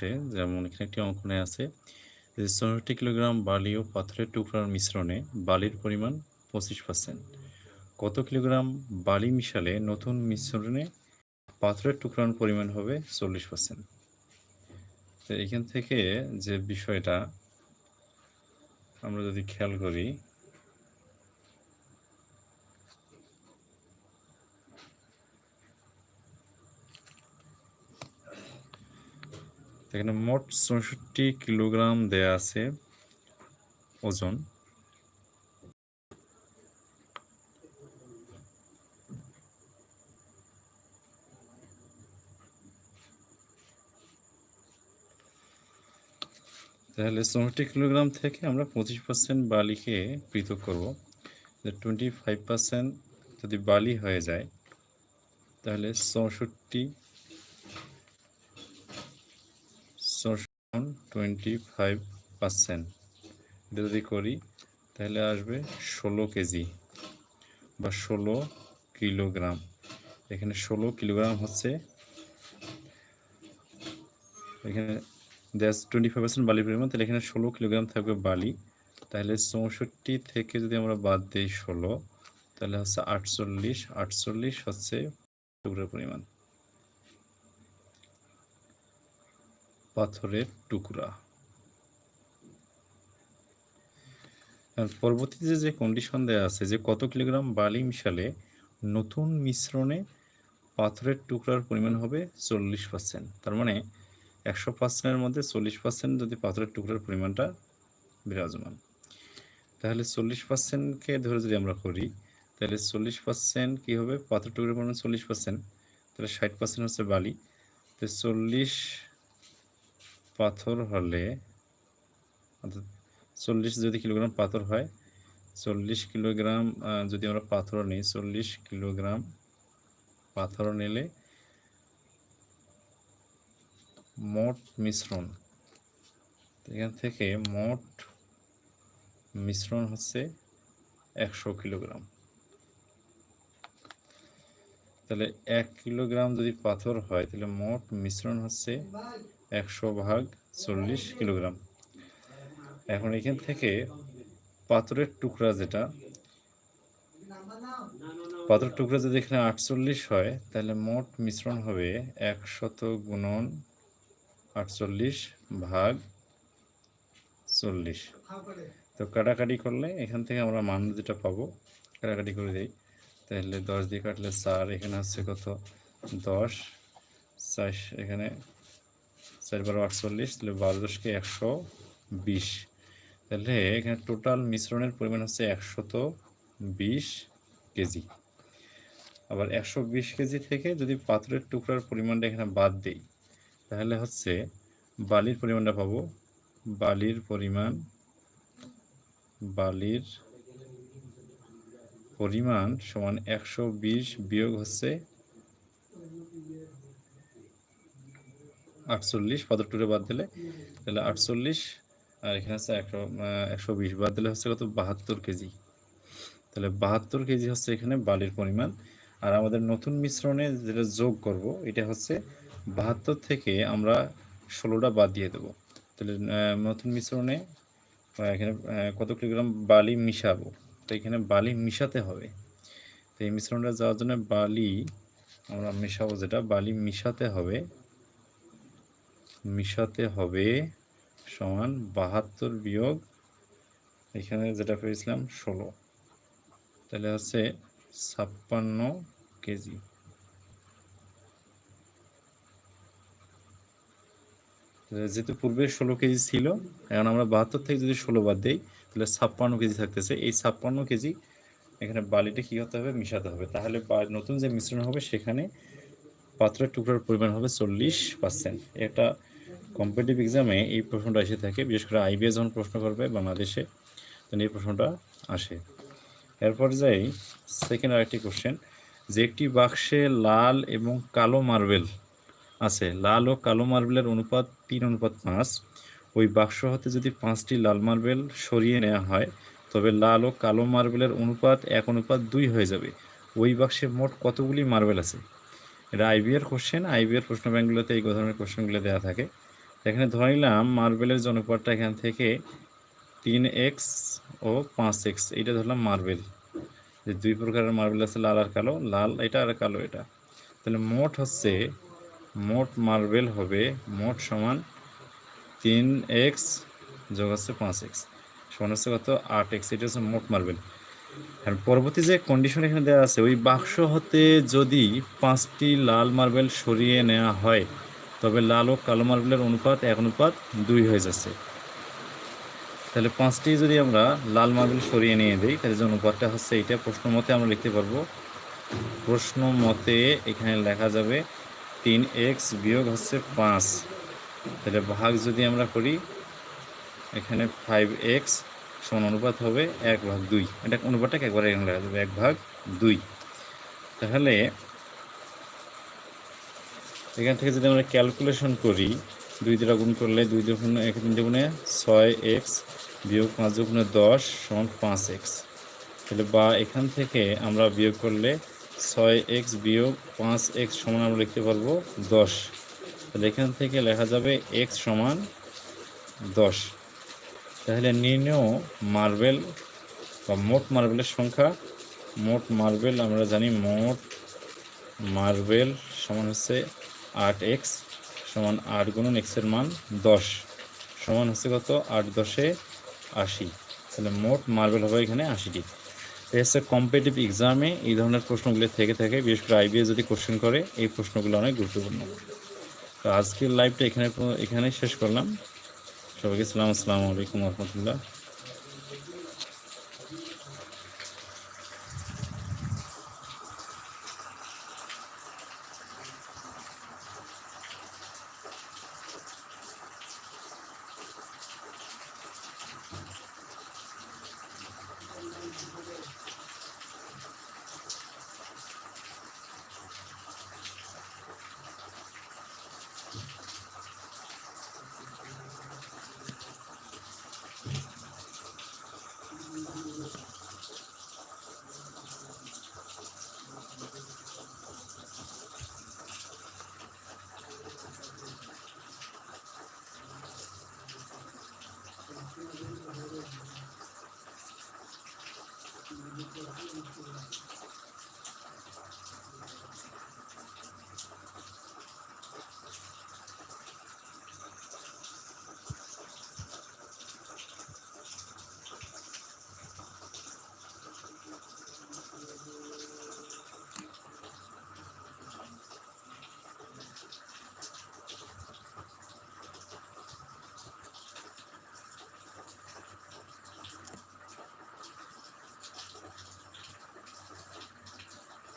বাক্সে যেমন এখানে একটি অঙ্কনে আছে, যে চৌষট্টি কিলোগ্রাম বালি ও পাথরের টুকরার মিশ্রণে বালির পরিমাণ পঁচিশ পার্সেন্ট কত কিলোগ্রাম বালি মিশালে নতুন মিশ্রণে পাথরের টুকরার পরিমাণ হবে চল্লিশ পার্সেন্ট তো এখান থেকে যে বিষয়টা আমরা যদি খেয়াল করি এখানে মোট চৌষট্টি কিলোগ্রাম দেয়া আছে ওজন। তাহলে চৌষট্টি কিলোগ্রাম থেকে আমরা পঁচিশ পার্সেন্ট বালিকে পৃথক করব। টোয়েন্টি ফাইভ পার্সেন্ট যদি বালি হয়ে যায়, তাহলে চৌষট্টি টোয়েন্টি ফাইভ পার্সেন্ট এটা যদি করি, তাহলে আসবে ষোলো কেজি বা ষোলো কিলোগ্রাম। এখানে ষোলো কিলোগ্রাম হচ্ছে, এখানে দ্যাস টোয়েন্টি ফাইভ পার্সেন্ট বালির পরিমাণ, তাহলে এখানে ষোলো কিলোগ্রাম থাকবে বালি। তাহলে চৌষট্টি থেকে যদি আমরা বাদ দিই ষোলো, তাহলে হচ্ছে আটচল্লিশ আটচল্লিশ হচ্ছে টুকরোর পরিমাণ। পাথরের টুকরা। পরবর্তীতে যে কন্ডিশন দেওয়া আছে যে কত কিলোগ্রাম বালি মিশালে নতুন মিশ্রণে পাথরের টুকরার পরিমাণ হবে চল্লিশ পার্সেন্ট তার মানে একশো পার্সেন্টের মধ্যে চল্লিশ পার্সেন্ট যদি পাথরের টুকরার পরিমাণটা বিরাজমান। তাহলে চল্লিশ পার্সেন্টকে ধরে যদি আমরা করি, তাহলে চল্লিশ পার্সেন্ট কী হবে? পাথর টুকরার পরিমাণ চল্লিশ পার্সেন্ট তাহলে ষাট পার্সেন্ট হচ্ছে বালি। তো চল্লিশ পাথর হলে চল্লিশ যদি কিলোগ্রাম পাথর হয়, চল্লিশ কিলোগ্রাম যদি আমরা পাথর নিই, চল্লিশ কিলোগ্রাম পাথর নিলে মোট মিশ্রণ এখান থেকে মোট মিশ্রণ হচ্ছে একশো কিলোগ্রাম। তাহলে এক কিলোগ্রাম যদি পাথর হয়, তাহলে মোট মিশ্রণ হচ্ছে একশো ভাগ চল্লিশ কিলোগ্রাম। এখন এখান থেকে পাথরের টুকরা যেটা, পাথরের টুকরা যদি এখানে আটচল্লিশ হয়, তাহলে মোট মিশ্রণ হবে একশত গুণন আটচল্লিশ ভাগ চল্লিশ। তো কাটাকাটি করলে এখান থেকে আমরা মান যেটা পাবো, কাটাকাটি করে দিই। তাহলে দশ দিয়ে কাটলে চার, এখানে হচ্ছে কত? দশ। চার এখানে চার বারো আটচল্লিশ তাহলে বারো দশকে একশো বিশ। তাহলে এখানে টোটাল মিশ্রণের পরিমাণ হচ্ছে একশত বিশ কেজি। আবার একশো বিশ কেজি থেকে যদি পাথরের টুকরার পরিমাণটা এখানে বাদ দিই, তাহলে হচ্ছে বালির পরিমাণটা পাবো। বালির পরিমাণ বালির পরিমাণ সমান একশো বিশ বিয়োগ হচ্ছে আটচল্লিশ টুরে বাদ দিলে তাহলে আটচল্লিশ, আর এখানে হচ্ছে একশো একশো বিশ বাদ দিলে হচ্ছে কত? বাহাত্তর কেজি। তাহলে বাহাত্তর কেজি হচ্ছে এখানে বালির পরিমাণ। আর আমাদের নতুন মিশ্রণে যেটা যোগ করব, এটা হচ্ছে বাহাত্তর থেকে আমরা ষোলোটা বাদ দিয়ে দেবো। তাহলে নতুন মিশ্রণে এখানে কত কিলোগ্রাম বালি মিশাবো? তো এখানে বালি মিশাতে হবে। তো এই মিশ্রণটা যাওয়ার জন্য বালি, আমরা মেশাবো যেটা, বালি মিশাতে হবে। মিশাতে হবে সমান বাহাত্তর বিয়োগ এখানে যেটা পেয়েছিলাম ষোলো। তাহলে হচ্ছে ছাপ্পান্ন কেজি। যেহেতু পূর্বে ষোলো কেজি ছিল, এখন আমরা বাহাত্তর থেকে যদি ষোলো বাদ দিই, তাহলে ছাপ্পান্ন কেজি থাকতেছে। এই ছাপ্পান্ন কেজি এখানে বালিটা কী হতে হবে? মিশাতে হবে। তাহলে নতুন যে মিশ্রণ হবে, সেখানে পাত্রের টুকরার পরিমাণ হবে চল্লিশ পার্সেন্ট এটা কম্পিটিভ এক্সামে এই প্রশ্নটা এসে থাকে, বিশেষ করে আইবিএস যখন প্রশ্ন করবে বাংলাদেশে, তখন এই প্রশ্নটা আসে। এরপর যাই সেকেন্ড আরেকটি কোশ্চেন যে একটি বাক্সে লাল এবং কালো মার্বেল আছে, লাল ও কালো মার্বেলের অনুপাত তিন, অনুপাত পাঁচ। ওই বাক্স হতে যদি পাঁচটি লাল মার্বেল সরিয়ে নেওয়া হয়, তবে লাল ও কালো মার্বেলের অনুপাত এক, অনুপাত দুই হয়ে যাবে। ওই বাক্সে মোট কতগুলি মার্বেল আছে? এটা আইবিআর কোশ্চেন আইবিআর প্রশ্ন ব্যাঙ্কগুলোতে এই ধরনের কোশ্চেনগুলো দেওয়া থাকে। এখানে ধরে নিলাম মার্বেলের যে অনুপাতটা এখান থেকে তিন এক্স ও পাঁচ এক্স এইটা ধরলাম মার্বেল যে দুই প্রকারের মার্বেল আছে, লাল আর কালো। লাল এটা আর কালো এটা। তাহলে মোট হচ্ছে, মোট মার্বেল হবে মোট সমান তিন এক্স যোগ হচ্ছে পাঁচ এক্স সমান হচ্ছে কত? আট এক্স এটা হচ্ছে মোট মার্বেল আর পরবর্তী যে কন্ডিশন এখানে দেওয়া আছে, ওই বাক্স হতে যদি পাঁচটি লাল মার্বেল সরিয়ে নেওয়া হয়, তবে লাল ও কালো মার্বেলের অনুপাত এক অনুপাত দুই হয়ে যাচ্ছে। তাহলে পাঁচটি যদি আমরা লাল মার্বেল সরিয়ে নিয়ে দিই, তাহলে যে অনুপাতটা হচ্ছে এইটা, প্রশ্ন মতে আমরা লিখতে পারব। প্রশ্ন মতে এখানে লেখা যাবে তিন এক্স বিয়োগ হচ্ছে পাঁচ। তাহলে ভাগ যদি আমরা করি, এখানে ফাইভ এক্স সমান অনুপাত হবে এক ভাগ দুই। এটা অনুপাতটাকে একবারে এখানে লেখা যাবে, এক ভাগ দুই। তাহলে এখান থেকে যদি আমরা ক্যালকুলেশন করি, দুই দ্বারা গুণ করলে দুই দুগুণ এক, তিন দুগুণে ছয় এক্স বিয়োগ পাঁচ দুগুণে দশ সমান পাঁচ এক্স। তাহলে বা এখান থেকে আমরা বিয়োগ করলে ছয় এক্স বিয়োগ পাঁচ এক্স সমান আমরা লিখতে পারব দশ। তাহলে এখান থেকে লেখা যাবে এক্স সমান দশ। তাহলে নির্ণয় মার্বেল বা মোট মার্বেলের সংখ্যা। মোট মার্বেল আমরা জানি মোট মার্বেল সমান হচ্ছে আট এক্স সমান আট গুণন এক্সের মান দশ সমান হচ্ছে কত? আট দশে আশি। তাহলে মোট মার্বেল হবে এখানে আশিটি। হচ্ছে কম্পিটিভ এক্সামে এই ধরনের প্রশ্নগুলি থেকে থাকে, বিশেষ করে আইবিএ যদি কোশ্চেন করে, এই প্রশ্নগুলো অনেক গুরুত্বপূর্ণ। তো আজকের লাইভটা এখানে এখানে শেষ করলাম। সবাইকে সালাম আসসালামু আলাইকুম রহমতুল্লাহ